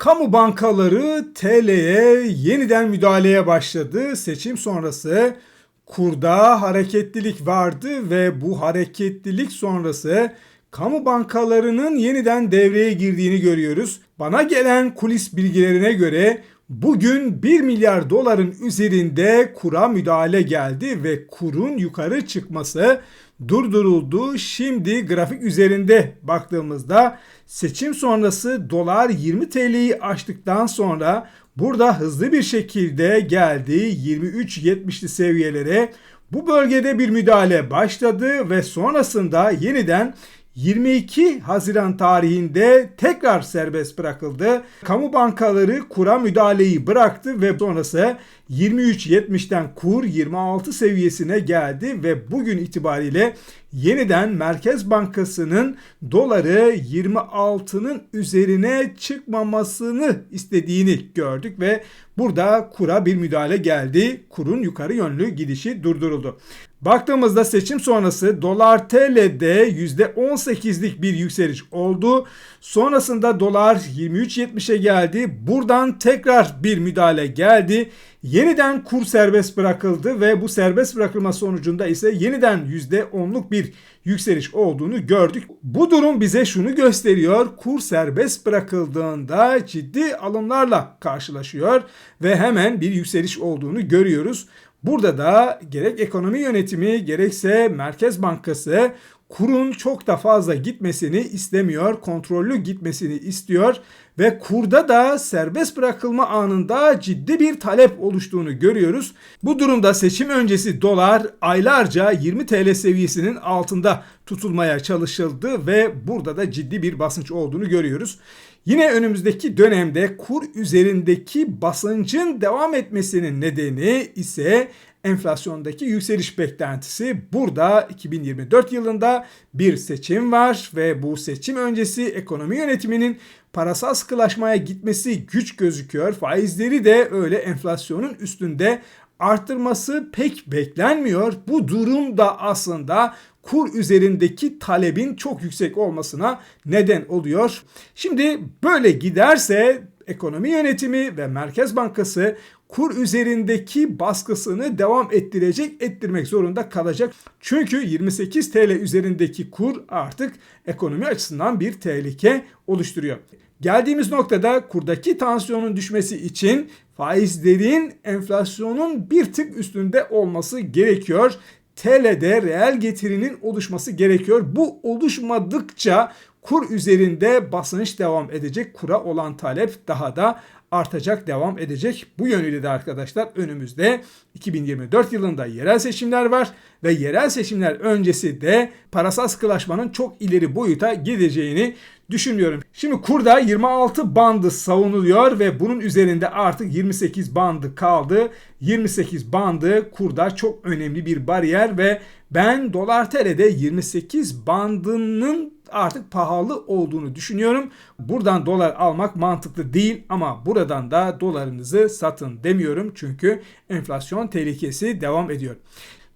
Kamu bankaları TL'ye yeniden müdahaleye başladı. Seçim sonrası kurda hareketlilik vardı ve bu hareketlilik sonrası kamu bankalarının yeniden devreye girdiğini görüyoruz. Bana gelen kulis bilgilerine göre bugün 1 milyar doların üzerinde kura müdahale geldi ve kurun yukarı çıkması durduruldu. Şimdi grafik üzerinde baktığımızda seçim sonrası dolar 20 TL'yi aştıktan sonra burada hızlı bir şekilde geldi 23.70'li seviyelere. Bu bölgede bir müdahale başladı ve sonrasında yeniden 22 Haziran tarihinde tekrar serbest bırakıldı. Kamu bankaları kura müdahaleyi bıraktı ve sonrası 23.70'ten kur 26 seviyesine geldi ve bugün itibariyle yeniden Merkez Bankası'nın doları 26'nın üzerine çıkmamasını istediğini gördük ve burada kura bir müdahale geldi. Kurun yukarı yönlü gidişi durduruldu. Baktığımızda seçim sonrası dolar TL'de %18'lik bir yükseliş oldu. Sonrasında dolar 23.70'e geldi. Buradan tekrar bir müdahale geldi. Yeniden kur serbest bırakıldı ve bu serbest bırakılma sonucunda ise yeniden %10'luk bir yükseliş olduğunu gördük. Bu durum bize şunu gösteriyor. Kur serbest bırakıldığında ciddi alımlarla karşılaşıyor ve hemen bir yükseliş olduğunu görüyoruz. Burada da gerek ekonomi yönetimi gerekse Merkez Bankası kurun çok da fazla gitmesini istemiyor, kontrollü gitmesini istiyor ve kurda da serbest bırakılma anında ciddi bir talep oluştuğunu görüyoruz. Bu durumda seçim öncesi dolar aylarca 20 TL seviyesinin altında tutulmaya çalışıldı ve burada da ciddi bir basınç olduğunu görüyoruz. Yine önümüzdeki dönemde kur üzerindeki basıncın devam etmesinin nedeni ise enflasyondaki yükseliş beklentisi. Burada 2024 yılında bir seçim var ve bu seçim öncesi ekonomi yönetiminin parasal sıkılaşmaya gitmesi güç gözüküyor. Faizleri de öyle enflasyonun üstünde arttırması pek beklenmiyor. Bu durum da aslında kur üzerindeki talebin çok yüksek olmasına neden oluyor. Şimdi böyle giderse ekonomi yönetimi ve Merkez Bankası kur üzerindeki baskısını devam ettirecek, ettirmek zorunda kalacak. Çünkü 28 TL üzerindeki kur artık ekonomi açısından bir tehlike oluşturuyor. Geldiğimiz noktada kurdaki tansiyonun düşmesi için faizlerin enflasyonun bir tık üstünde olması gerekiyor. TL'de reel getirinin oluşması gerekiyor. Bu oluşmadıkça kur üzerinde basınç devam edecek. Kura olan talep daha da artacak, devam edecek. Bu yönüyle de arkadaşlar önümüzde 2024 yılında yerel seçimler var ve yerel seçimler öncesi de parasal sıkılaşmanın çok ileri boyuta gideceğini düşünüyorum. Şimdi kurda 26 bandı savunuluyor ve bunun üzerinde artık 28 bandı kaldı. 28 bandı kurda çok önemli bir bariyer ve ben dolar TL'de 28 bandının artık pahalı olduğunu düşünüyorum. Buradan dolar almak mantıklı değil ama buradan da dolarınızı satın demiyorum çünkü enflasyon tehlikesi devam ediyor.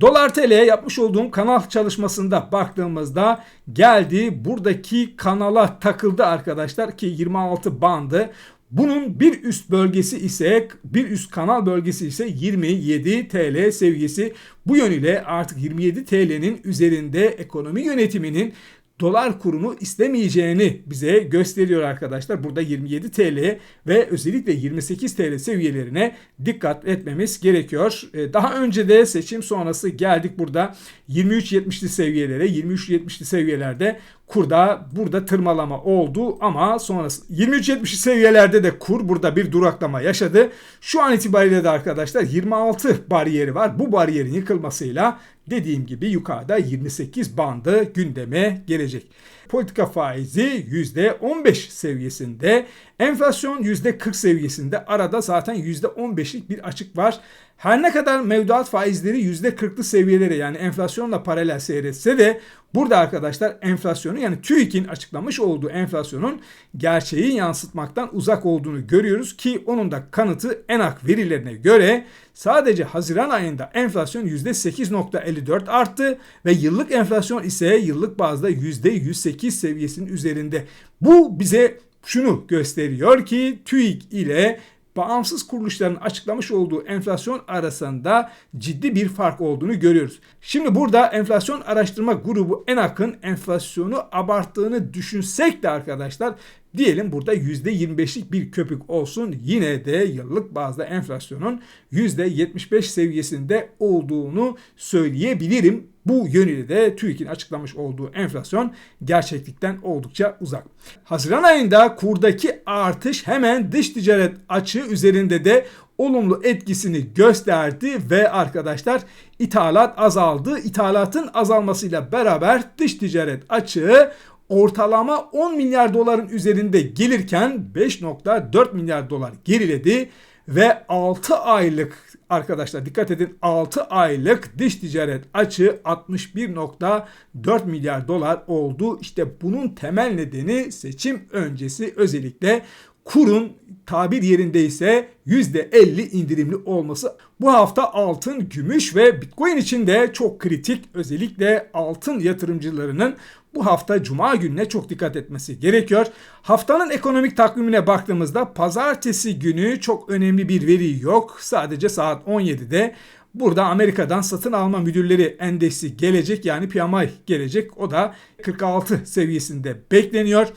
Dolar TL'ye yapmış olduğum kanal çalışmasında baktığımızda geldi buradaki kanala takıldı arkadaşlar ki 26 bandı. Bunun bir üst bölgesi ise bir üst kanal bölgesi ise 27 TL seviyesi. Bu yönüyle artık 27 TL'nin üzerinde ekonomi yönetiminin dolar kurunu istemeyeceğini bize gösteriyor arkadaşlar. Burada 27 TL ve özellikle 28 TL seviyelerine dikkat etmemiz gerekiyor. Ee, daha önce de seçim sonrası geldik burada 23.70'li seviyelere. 23.70'li seviyelerde kurda burada tırmalama oldu ama sonrası 23.70 seviyelerde de kur burada bir duraklama yaşadı. Şu an itibariyle de arkadaşlar 26 bariyeri var. Bu bariyerin yıkılmasıyla dediğim gibi yukarıda 28 bandı gündeme gelecek. Politika faizi %15 seviyesinde, enflasyon %40 seviyesinde. Arada zaten %15'lik bir açık var. Her ne kadar mevduat faizleri %40'lı seviyelere yani enflasyonla paralel seyretse de burada arkadaşlar enflasyonu yani TÜİK'in açıklamış olduğu enflasyonun gerçeği yansıtmaktan uzak olduğunu görüyoruz ki onun da kanıtı ENAK verilerine göre sadece Haziran ayında enflasyon %8.54 arttı ve yıllık enflasyon ise yıllık bazda %108 seviyesinin üzerinde. Bu bize şunu gösteriyor ki TÜİK ile bağımsız kuruluşların açıklamış olduğu enflasyon arasında ciddi bir fark olduğunu görüyoruz. Şimdi burada enflasyon araştırma grubu ENAK'ın enflasyonu abarttığını düşünsek de arkadaşlar Diyelim burada %25'lik bir köpük olsun. Yine de yıllık bazda enflasyonun %75 seviyesinde olduğunu söyleyebilirim. Bu yönüyle de TÜİK'in açıklamış olduğu enflasyon gerçeklikten oldukça uzak. Haziran ayında kurdaki artış hemen dış ticaret açığı üzerinde de olumlu etkisini gösterdi ve arkadaşlar ithalat azaldı. İthalatın azalmasıyla beraber dış ticaret açığı ortalama 10 milyar doların üzerinde gelirken 5.4 milyar dolar geriledi ve 6 aylık arkadaşlar dikkat edin 6 aylık dış ticaret açığı 61.4 milyar dolar oldu. İşte bunun temel nedeni seçim öncesi özellikle kurun tabir yerindeyse %50 indirimli olması. Bu hafta altın, gümüş ve bitcoin için de çok kritik. Özellikle altın yatırımcılarının bu hafta cuma gününe çok dikkat etmesi gerekiyor. Haftanın ekonomik takvimine baktığımızda pazartesi günü çok önemli bir veri yok. Sadece saat 17'de Burada Amerika'dan satın alma müdürleri endeksi gelecek yani PMI gelecek. O da 46 seviyesinde bekleniyor.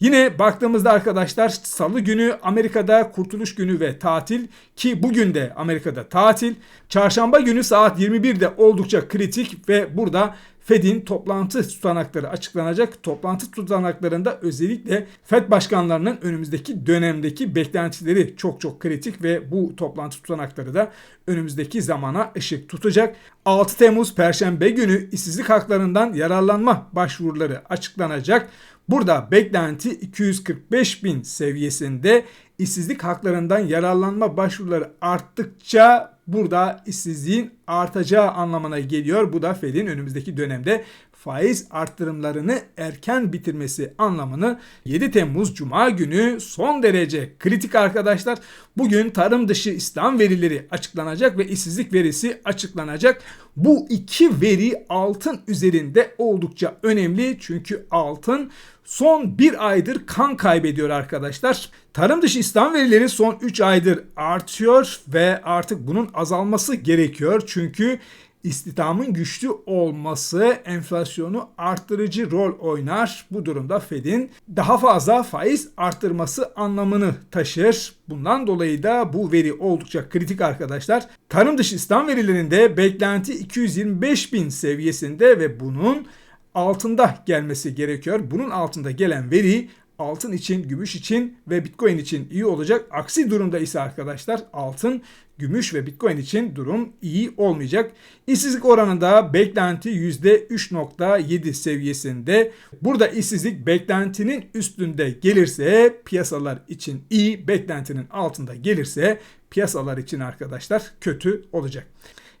Yine baktığımızda arkadaşlar salı günü Amerika'da kurtuluş günü ve tatil ki bugün de Amerika'da tatil. Çarşamba günü saat 21'de oldukça kritik ve burada Fed'in toplantı tutanakları açıklanacak. Toplantı tutanaklarında özellikle Fed başkanlarının önümüzdeki dönemdeki beklentileri çok çok kritik ve bu toplantı tutanakları da önümüzdeki zamana ışık tutacak. 6 Temmuz Perşembe günü işsizlik haklarından yararlanma başvuruları açıklanacak. Burada beklenti 245 bin seviyesinde işsizlik haklarından yararlanma başvuruları arttıkça burada işsizliğin artacağı anlamına geliyor. Bu da Fed'in önümüzdeki dönemde faiz arttırımlarını erken bitirmesi anlamını 7 Temmuz Cuma günü son derece kritik arkadaşlar. Bugün tarım dışı İslam verileri açıklanacak ve işsizlik verisi açıklanacak. Bu iki veri altın üzerinde oldukça önemli çünkü altın son bir aydır kan kaybediyor arkadaşlar. Tarım dışı İslam verileri son 3 aydır artıyor ve artık bunun azalması gerekiyor. Çünkü istihdamın güçlü olması enflasyonu arttırıcı rol oynar. Bu durumda Fed'in daha fazla faiz arttırması anlamını taşır. Bundan dolayı da bu veri oldukça kritik arkadaşlar. Tarım dışı İslam verilerinde beklenti 225 bin seviyesinde ve bunun altında gelmesi gerekiyor. Bunun altında gelen veri altın için, gümüş için ve bitcoin için iyi olacak. Aksi durumda ise arkadaşlar altın, gümüş ve bitcoin için durum iyi olmayacak. İşsizlik oranında beklenti %3.7 seviyesinde. Burada işsizlik beklentinin üstünde gelirse piyasalar için iyi, beklentinin altında gelirse piyasalar için arkadaşlar kötü olacak.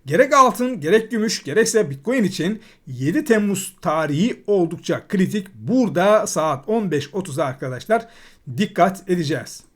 Gerek altın, gerek gümüş, gerekse Bitcoin için 7 Temmuz tarihi oldukça kritik. Burada saat 15.30'a arkadaşlar dikkat edeceğiz.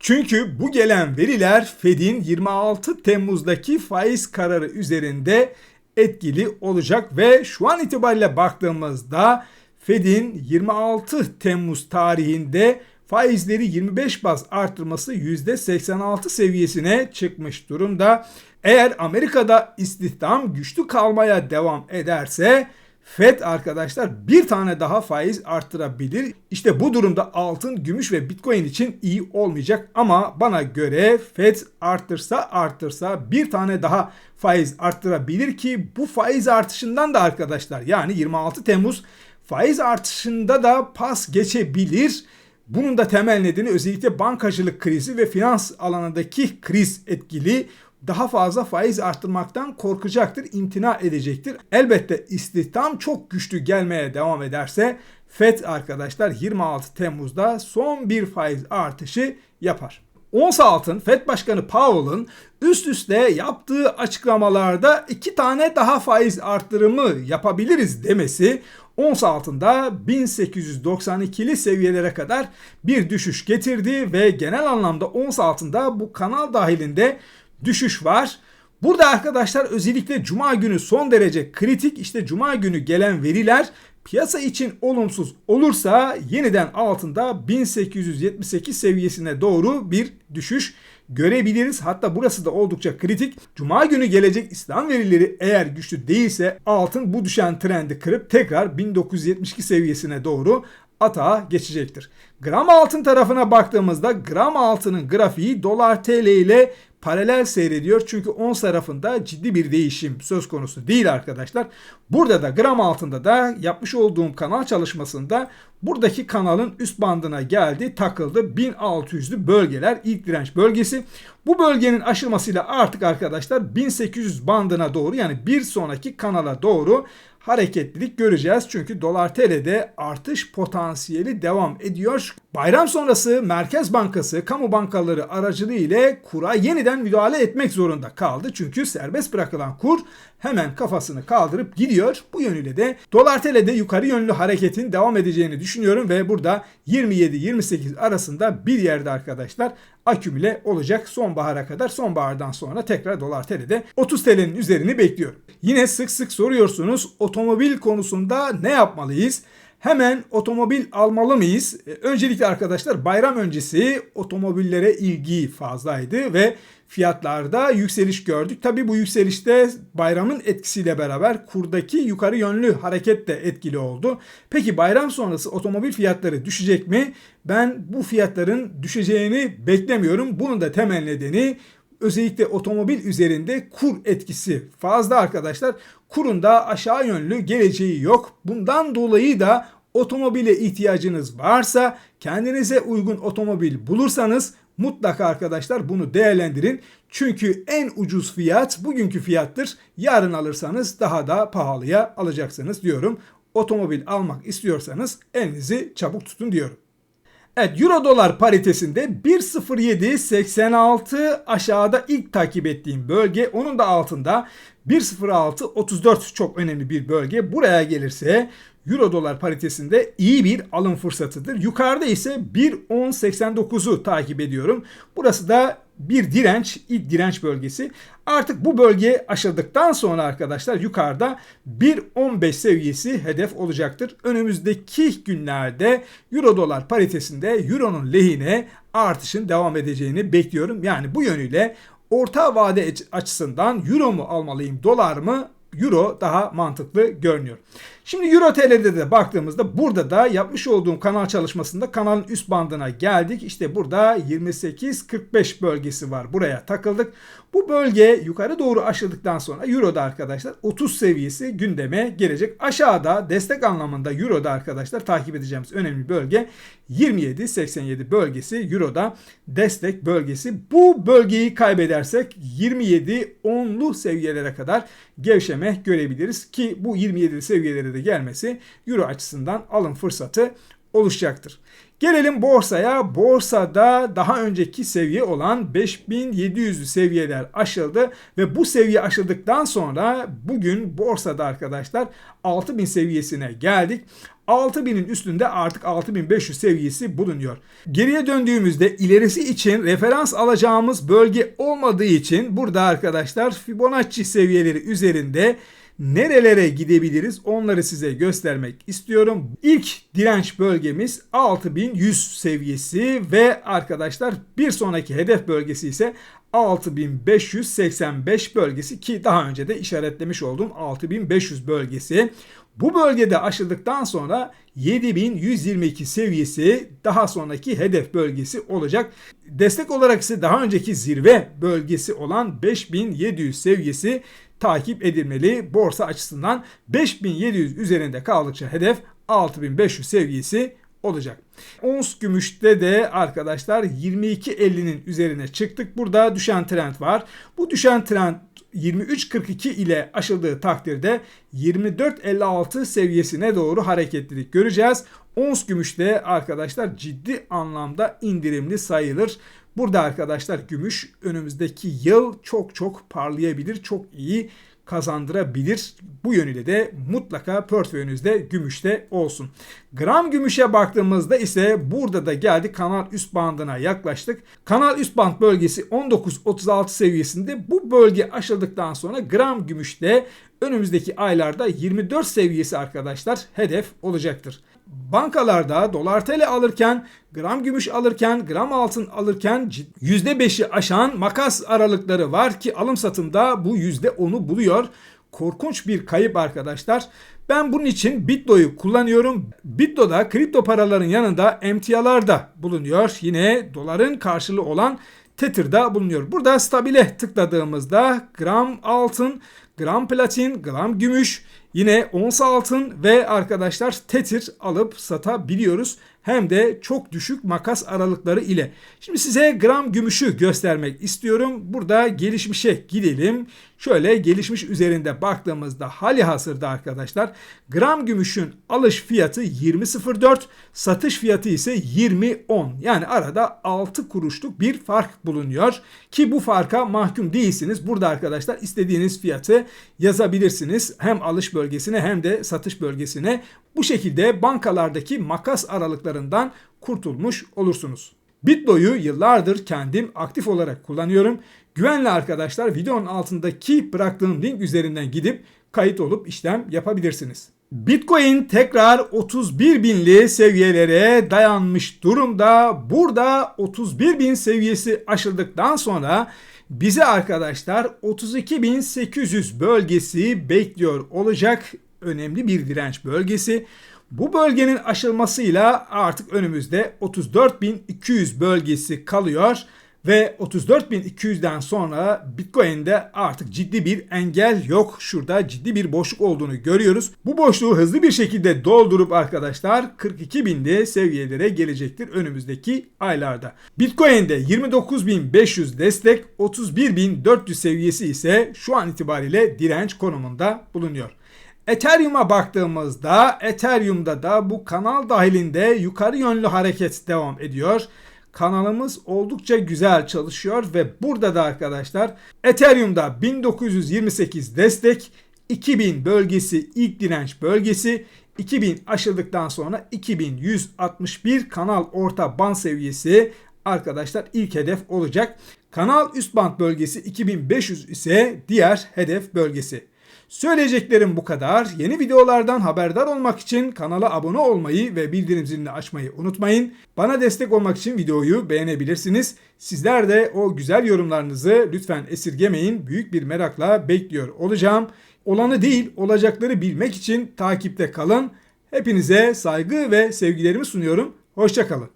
Çünkü bu gelen veriler Fed'in 26 Temmuz'daki faiz kararı üzerinde etkili olacak ve şu an itibariyle baktığımızda Fed'in 26 Temmuz tarihinde faizleri 25 baz arttırması %86 seviyesine çıkmış durumda. Eğer Amerika'da istihdam güçlü kalmaya devam ederse FED arkadaşlar bir tane daha faiz arttırabilir. İşte bu durumda altın, gümüş ve bitcoin için iyi olmayacak. Ama bana göre FED arttırsa arttırsa bir tane daha faiz arttırabilir ki bu faiz artışından da arkadaşlar yani 26 Temmuz faiz artışında da pas geçebilir. Bunun da temel nedeni özellikle bankacılık krizi ve finans alanındaki kriz etkili daha fazla faiz arttırmaktan korkacaktır, imtina edecektir. Elbette istihdam çok güçlü gelmeye devam ederse FED arkadaşlar 26 Temmuz'da son bir faiz artışı yapar. Ons altın Fed Başkanı Powell'ın üst üste yaptığı açıklamalarda iki tane daha faiz arttırımı yapabiliriz demesi ons altında 1892'li seviyelere kadar bir düşüş getirdi ve genel anlamda ons altında bu kanal dahilinde düşüş var. Burada arkadaşlar özellikle cuma günü son derece kritik işte cuma günü gelen veriler piyasa için olumsuz olursa yeniden altında 1878 seviyesine doğru bir düşüş görebiliriz. Hatta burası da oldukça kritik. Cuma günü gelecek İslam verileri eğer güçlü değilse altın bu düşen trendi kırıp tekrar 1972 seviyesine doğru atağa geçecektir. Gram altın tarafına baktığımızda gram altının grafiği dolar TL ile paralel seyrediyor. Çünkü ons tarafında ciddi bir değişim söz konusu değil arkadaşlar. Burada da gram altında da yapmış olduğum kanal çalışmasında buradaki kanalın üst bandına geldi takıldı 1600'lü bölgeler ilk direnç bölgesi. Bu bölgenin aşılmasıyla artık arkadaşlar 1800 bandına doğru yani bir sonraki kanala doğru hareketlilik göreceğiz. Çünkü dolar TL'de artış potansiyeli devam ediyor. Bayram sonrası Merkez Bankası kamu bankaları aracılığı ile kura yeniden müdahale etmek zorunda kaldı. Çünkü serbest bırakılan kur hemen kafasını kaldırıp gidiyor. Bu yönüyle de dolar TL'de yukarı yönlü hareketin devam edeceğini düşünüyorum ve burada 27-28 arasında bir yerde arkadaşlar akümüle olacak sonbahara kadar. Sonbahardan sonra tekrar dolar TL'de 30 TL'nin üzerini bekliyorum. Yine sık sık soruyorsunuz otomobil konusunda ne yapmalıyız? Hemen otomobil almalı mıyız? E, öncelikle arkadaşlar bayram öncesi otomobillere ilgi fazlaydı ve fiyatlarda yükseliş gördük. Tabi bu yükselişte bayramın etkisiyle beraber kurdaki yukarı yönlü hareket de etkili oldu. Peki bayram sonrası otomobil fiyatları düşecek mi? Ben bu fiyatların düşeceğini beklemiyorum. Bunun da temel nedeni özellikle otomobil üzerinde kur etkisi fazla arkadaşlar. Kurun da aşağı yönlü geleceği yok. Bundan dolayı da otomobile ihtiyacınız varsa kendinize uygun otomobil bulursanız mutlaka arkadaşlar bunu değerlendirin. Çünkü en ucuz fiyat bugünkü fiyattır. Yarın alırsanız daha da pahalıya alacaksınız diyorum. Otomobil almak istiyorsanız elinizi çabuk tutun diyorum. Evet Euro dolar paritesinde 1.0786 aşağıda ilk takip ettiğim bölge. Onun da altında 1.0634 çok önemli bir bölge. Buraya gelirse Euro dolar paritesinde iyi bir alım fırsatıdır. Yukarıda ise 1.1089'u takip ediyorum. Burası da bir direnç, ilk direnç bölgesi. Artık bu bölge aşıldıktan sonra arkadaşlar yukarıda 1.15 seviyesi hedef olacaktır. Önümüzdeki günlerde Euro dolar paritesinde Euro'nun lehine artışın devam edeceğini bekliyorum. Yani bu yönüyle orta vade açısından Euro mu almalıyım, dolar mı? Euro daha mantıklı görünüyor. Şimdi Euro TL'de de baktığımızda burada da yapmış olduğum kanal çalışmasında kanalın üst bandına geldik. İşte burada 28-45 bölgesi var. Buraya takıldık. Bu bölge yukarı doğru aşıldıktan sonra Euro'da arkadaşlar 30 seviyesi gündeme gelecek. Aşağıda destek anlamında Euro'da arkadaşlar takip edeceğimiz önemli bölge 27-87 bölgesi Euro'da destek bölgesi. Bu bölgeyi kaybedersek 27-10'lu seviyelere kadar gevşeme görebiliriz ki bu 27 seviyelere de gelmesi Euro açısından alım fırsatı oluşacaktır. Gelelim borsaya. Borsada daha önceki seviye olan 5700 seviyeler aşıldı ve bu seviye aşıldıktan sonra bugün borsada arkadaşlar 6000 seviyesine geldik. 6000'in üstünde artık 6500 seviyesi bulunuyor. Geriye döndüğümüzde ilerisi için referans alacağımız bölge olmadığı için burada arkadaşlar Fibonacci seviyeleri üzerinde nerelere gidebiliriz onları size göstermek istiyorum. İlk direnç bölgemiz 6100 seviyesi ve arkadaşlar bir sonraki hedef bölgesi ise 6585 bölgesi ki daha önce de işaretlemiş olduğum 6500 bölgesi. Bu bölgede aşıldıktan sonra 7122 seviyesi daha sonraki hedef bölgesi olacak. Destek olarak ise daha önceki zirve bölgesi olan 5700 seviyesi takip edilmeli. Borsa açısından 5700 üzerinde kaldıkça hedef 6500 seviyesi olacak. Ons gümüşte de arkadaşlar 22.50'nin üzerine çıktık. Burada düşen trend var. Bu düşen trend 23.42 ile aşıldığı takdirde 24.56 seviyesine doğru hareketlilik göreceğiz. Ons gümüşte arkadaşlar ciddi anlamda indirimli sayılır. Burada arkadaşlar gümüş önümüzdeki yıl çok çok parlayabilir. Çok iyi kazandırabilir. Bu yönüyle de mutlaka portföyünüzde gümüşte olsun. Gram gümüşe baktığımızda ise burada da geldik kanal üst bandına yaklaştık. Kanal üst band bölgesi 19.36 seviyesinde bu bölge aşıldıktan sonra gram gümüşte önümüzdeki aylarda 24 seviyesi arkadaşlar hedef olacaktır. Bankalarda dolar TL alırken, gram gümüş alırken, gram altın alırken %5'i aşan makas aralıkları var ki alım satımda bu %10'u buluyor. Korkunç bir kayıp arkadaşlar. Ben bunun için Bitlo'yu kullanıyorum. Bitlo'da kripto paraların yanında emtialar da bulunuyor. Yine doların karşılığı olan Tether'da bulunuyor. Burada stabile tıkladığımızda gram altın, gram platin, gram gümüş, yine ons altın ve arkadaşlar Tether alıp satabiliyoruz. Hem de çok düşük makas aralıkları ile. Şimdi size gram gümüşü göstermek istiyorum. Burada gelişmişe gidelim. Şöyle gelişmiş üzerinde baktığımızda hali hazırda arkadaşlar gram gümüşün alış fiyatı 20.04 satış fiyatı ise 20.10 yani arada 6 kuruşluk bir fark bulunuyor ki bu farka mahkum değilsiniz. Burada arkadaşlar istediğiniz fiyatı yazabilirsiniz hem alış bölgesine hem de satış bölgesine bu şekilde bankalardaki makas aralıklarından kurtulmuş olursunuz. Bitlo'yu yıllardır kendim aktif olarak kullanıyorum. Güvenli arkadaşlar videonun altındaki bıraktığım link üzerinden gidip kayıt olup işlem yapabilirsiniz. Bitcoin tekrar 31 binli seviyelere dayanmış durumda. Burada 31 bin seviyesi aşıldıktan sonra bize arkadaşlar 32.800 bölgesi bekliyor olacak. Önemli bir direnç bölgesi. Bu bölgenin aşılmasıyla artık önümüzde 34.200 bölgesi kalıyor ve 34.200'den sonra Bitcoin'de artık ciddi bir engel yok. Şurada ciddi bir boşluk olduğunu görüyoruz. Bu boşluğu hızlı bir şekilde doldurup arkadaşlar 42.000'de seviyelere gelecektir önümüzdeki aylarda. Bitcoin'de 29.500 destek, 31.400 seviyesi ise şu an itibariyle direnç konumunda bulunuyor. Ethereum'a baktığımızda Ethereum'da da bu kanal dahilinde yukarı yönlü hareket devam ediyor. Kanalımız oldukça güzel çalışıyor ve burada da arkadaşlar Ethereum'da 1928 destek, 2000 bölgesi ilk direnç bölgesi, 2000 aşıldıktan sonra 2161 kanal orta band seviyesi arkadaşlar ilk hedef olacak. Kanal üst band bölgesi 2500 ise diğer hedef bölgesi. Söyleyeceklerim bu kadar. Yeni videolardan haberdar olmak için kanala abone olmayı ve bildirim zilini açmayı unutmayın. Bana destek olmak için videoyu beğenebilirsiniz. Sizler de o güzel yorumlarınızı lütfen esirgemeyin. Büyük bir merakla bekliyor olacağım. Olanı değil, olacakları bilmek için takipte kalın. Hepinize saygı ve sevgilerimi sunuyorum. Hoşçakalın.